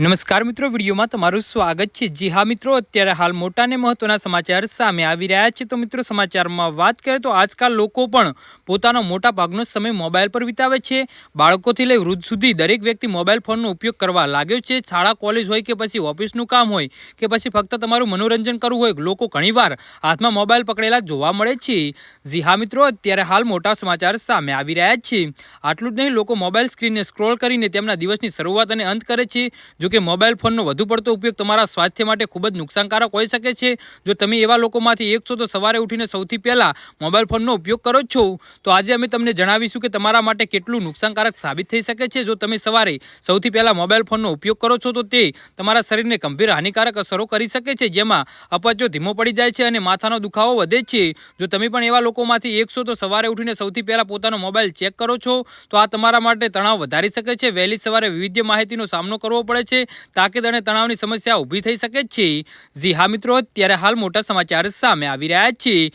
નમસ્કાર મિત્રો, વિડીયોમાં તમારું સ્વાગત છે. જી હા મિત્રો, અત્યારે હાલ મોટા અને મહત્વના સમાચાર સામે આવી રહ્યા છે. તો મિત્રો, સમાચારમાં વાત કરીએ તો આજકાલ લોકો પણ પોતાનો મોટા ભાગનો સમય મોબાઈલ પર વિતાવે છે. બાળકોથી લઈ વૃદ્ધ સુધી દરેક વ્યક્તિ મોબાઈલ ફોનનો ઉપયોગ કરવા લાગ્યો છે. શાળા, કોલેજ હોય કે પછી ઓફિસનું કામ હોય કે પછી ફક્ત તમારું મનોરંજન કરવું હોય, લોકો ઘણીવાર હાથમાં મોબાઈલ પકડેલા જોવા મળે છે. જી હા મિત્રો, અત્યારે હાલ મોટા સમાચાર સામે આવી રહ્યા છે. આટલું જ નહીં, લોકો મોબાઈલ સ્ક્રીનને સ્ક્રોલ કરીને તેમના દિવસની શરૂઆત અને અંત કરે છે. જો કે મોબાઈલ ફોનનો વધુ પડતો ઉપયોગ તમારા સ્વાસ્થ્ય માટે ખૂબ જ નુકસાનકારક હોઈ શકે છે. જો તમે એવા લોકોમાંથી એક છો તો સવારે ઉઠીને સૌથી પહેલાં મોબાઈલ ફોનનો ઉપયોગ કરો જ છો. તો આજે અમે તમને જણાવીશું કે તમારા માટે કેટલું નુકસાનકારક સાબિત થઈ શકે છે. જો તમે સવારે સૌથી પહેલાં મોબાઈલ ફોનનો ઉપયોગ કરો છો તો તે તમારા શરીરને ગંભીર હાનિકારક અસરો કરી શકે છે, જેમાં અપચો ધીમો પડી જાય છે અને માથાનો દુખાવો વધે છે. જો તમે પણ એવા લોકોમાંથી એક છો તો સવારે ઉઠીને સૌથી પહેલાં પોતાનો મોબાઈલ ચેક કરો છો. તો આ તમારા માટે તણાવ વધારી શકે છે. વહેલી સવારે વિવિધ માહિતીનો સામનો કરવો પડે છે. તાકીદ અને તણાવની સમસ્યા ઊભી થઈ શકે છે. જી હા મિત્રો, અત્યારે હાલ મોટા સમાચાર સામે આવી રહ્યા છે.